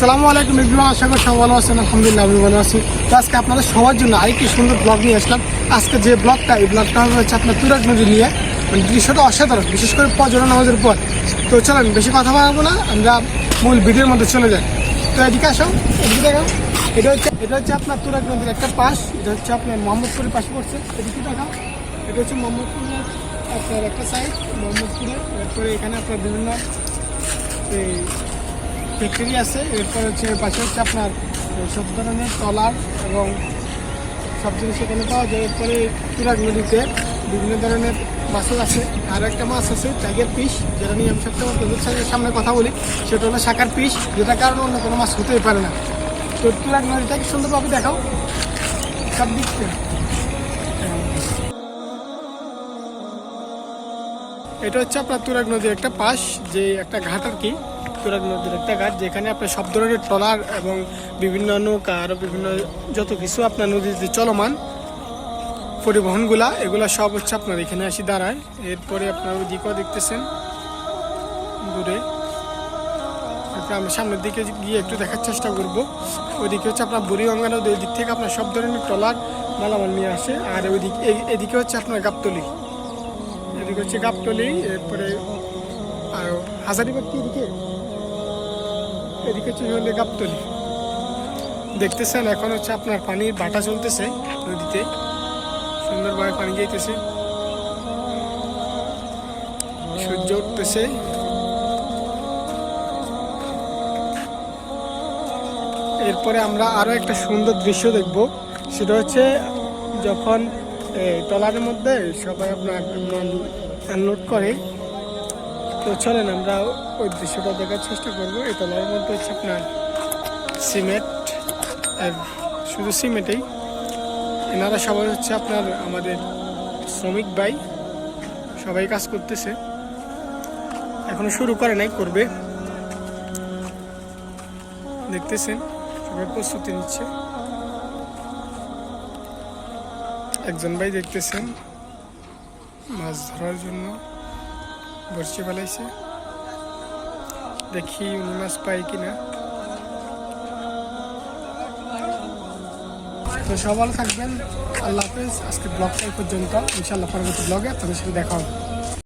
সালামু আলাইকুম ইবরাহিম আশা করি সবাই ভালো আছেন, আলহামদুলিল্লাহ আমি ভালো আছি। তো আজকে আপনাদের সবার জন্য আরেকটি সুন্দর ব্লগ নিয়ে আসলাম। আজকে যে ব্লগটা এই ব্লগটা হচ্ছে আপনার তুরাগ নদী নিয়ে মানে দৃশ্যটা অসাধারণ, বিশেষ করে পর্যটন আমাদের পর তো চলেন, বেশি কথা বলব না, আমরা মূল ভিডিওর মধ্যে চলে যাই। তো এদিকে আসো, এদিকে দেখো, এটা হচ্ছে এটা হচ্ছে আপনার তুরাগ নদীর একটা পাশ, এটা হচ্ছে আপনার মোহাম্মদপুরের পাশে পড়ছে। এদিকে দেখাও এটা হচ্ছে মোহাম্মদপুরের আপনার একটা সাইড মোহাম্মদপুরের এরপরে এখানে আপনার বিভিন্ন, এই ফ্যাক্টরি আছে, এরপর হচ্ছে পাশে হচ্ছে আপনার সব ধরনের টলার এবং সব জিনিস এখানে পাওয়া যায়। এরপরে তুরাগ নদীতে বিভিন্ন ধরনের মাছও আছে। আর একটা মাছ আছে টাইগার পিস যেটা নিয়ে আমি সবসময় আপনাদের সাথে সামনে কথা বলি, সেটা হলো শাকার পিস যেটা কারণে অন্য কোনো মাছ হতেই পারে না। তো তুরাগ নদীটাকে সুন্দরভাবে দেখাও। সব দিক থেকে। এটা হচ্ছে আপনার তুরাগ নদীর একটা পাশ, যে একটা ঘাট আর কি। তুরাগ নদীর একটা ঘাট যেখানে আপনার সব ধরনের ট্রলার এবং বিভিন্ন নৌকা আরও বিভিন্ন যত কিছু আপনার নদীতে চলমান পরিবহনগুলা, এগুলা সব হচ্ছে আপনার এখানে আসি দাঁড়ায়। এরপরে আপনার ওইদিকেও দেখতেছেন দূরে। তারপরে আমরা সামনের দিকে গিয়ে একটু দেখার চেষ্টা করব। ওইদিকে হচ্ছে আপনার বুড়িগঙ্গা নদী ওই দিক থেকে আপনার সব ধরনের ট্রলার মালামাল নিয়ে আসে। আর ওইদিকে এদিকে হচ্ছে আপনার গাবতলি। এদিকে হচ্ছে গাবতলি, এরপরে আর হাজারিবাগ কি এদিকে? এদিকে হলে গাবতলি। দেখতেছেন, এখন হচ্ছে আপনার পানির বাটা চলতেছে নদীতে। সুন্দরভাবে পানি যাইতেছে। সূর্য উঠতেছে। এরপরে আমরা আরও একটা সুন্দর দৃশ্য দেখব। সেটা হচ্ছে যখন এই ট্রলারের মধ্যে সবাই আপনার আনলোড করে তো চলেন, আমরা ওই দৃশ্যটা দেখার চেষ্টা করব। এই ট্রলারের মধ্যে হচ্ছে আপনার সিমেন্ট শুধু সিমেন্টেই। এনারা সবাই হচ্ছে আপনার আমাদের শ্রমিক ভাই, সবাই কাজ করতেছে। এখনও শুরু করে নাই, করবে। দেখতেছেন, সবাই প্রস্তুতি নিচ্ছে। একজন ভাই দেখতেছেন, মাছ ধরার জন্য। বসছে ফেলাইছে দেখি উনি মাছ পাই কিনা। তো সবাই থাকবেন। আল্লাহ হাফেজ। আজকে ব্লগটা পর্যন্ত। ইনশাল্লাহ পরবর্তী ব্লগে আপনাদের সাথে দেখা হবে।